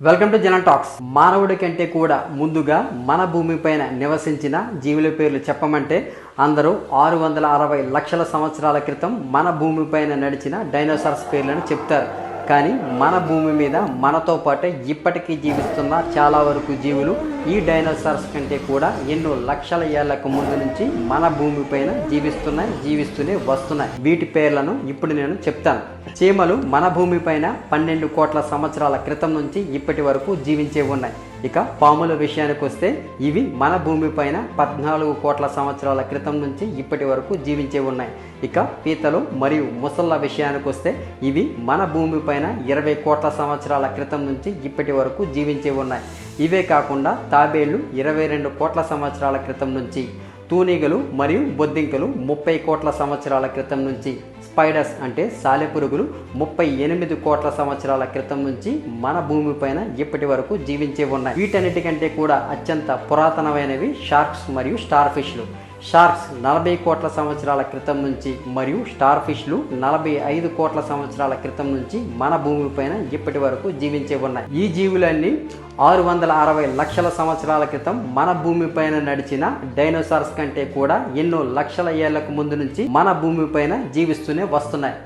Welcome to జనం talks మానవుడి కంటే కూడా ముందుగా మన భూమిపైన నివసించిన జీవుల పేర్లు చెప్పమంటే అందరూ ఆరు వందల అరవై లక్షల సంవత్సరాల క్రితం మన భూమిపైన నడిచిన డైనోసార్స్ పేర్లను చెప్తారు. కానీ మన భూమి మీద మనతో పాటే ఇప్పటికీ జీవిస్తున్న చాలా వరకు జీవులు ఈ డైనోసార్స్ కంటే కూడా ఎన్నో లక్షల ఏళ్ళకు ముందు నుంచి మన భూమి పైన జీవిస్తున్నాయి జీవిస్తూనే వస్తున్నాయి. వీటి పేర్లను ఇప్పుడు నేను చెప్తాను. చీమలు మన భూమిపైన పన్నెండు కోట్ల సంవత్సరాల క్రితం నుంచి ఇప్పటి వరకు జీవించే ఉన్నాయి. ఇక పాముల విషయానికి వస్తే ఇవి మన భూమిపైన పద్నాలుగు కోట్ల సంవత్సరాల క్రితం నుంచి ఇప్పటి వరకు జీవించే ఉన్నాయి. ఇక పీతలు మరియు ముసళ్ళ విషయానికి వస్తే ఇవి మన భూమిపైన ఇరవై కోట్ల సంవత్సరాల క్రితం నుంచి ఇప్పటి వరకు జీవించే ఉన్నాయి. ఇవే కాకుండా తాబేళ్ళు ఇరవై రెండు కోట్ల సంవత్సరాల క్రితం నుంచి తూనీగలు మరియు బొద్దింకలు ముప్పై కోట్ల సంవత్సరాల క్రితం నుంచి స్పైడర్స్ అంటే సాలెపురుగులు ముప్పై ఎనిమిది కోట్ల సంవత్సరాల క్రితం నుంచి మన భూమిపైన ఇప్పటి వరకు జీవించే ఉన్నాయి. వీటన్నిటికంటే కూడా అత్యంత పురాతనమైనవి షార్క్స్ మరియు స్టార్ ఫిష్లు షార్క్స్ నలభై కోట్ల సంవత్సరాల క్రితం నుంచి మరియు స్టార్ ఫిష్లు నలభై ఐదు కోట్ల సంవత్సరాల క్రితం నుంచి మన భూమిపైన ఇప్పటి వరకు జీవించే ఉన్నాయి. ఈ జీవులన్నీ ఆరు వందల అరవై లక్షల సంవత్సరాల క్రితం మన భూమిపైన నడిచిన డైనోసార్స్ కంటే కూడా ఎన్నో లక్షల ఏళ్ళకు ముందు నుంచి మన భూమిపైన జీవిస్తూనే వస్తున్నాయి.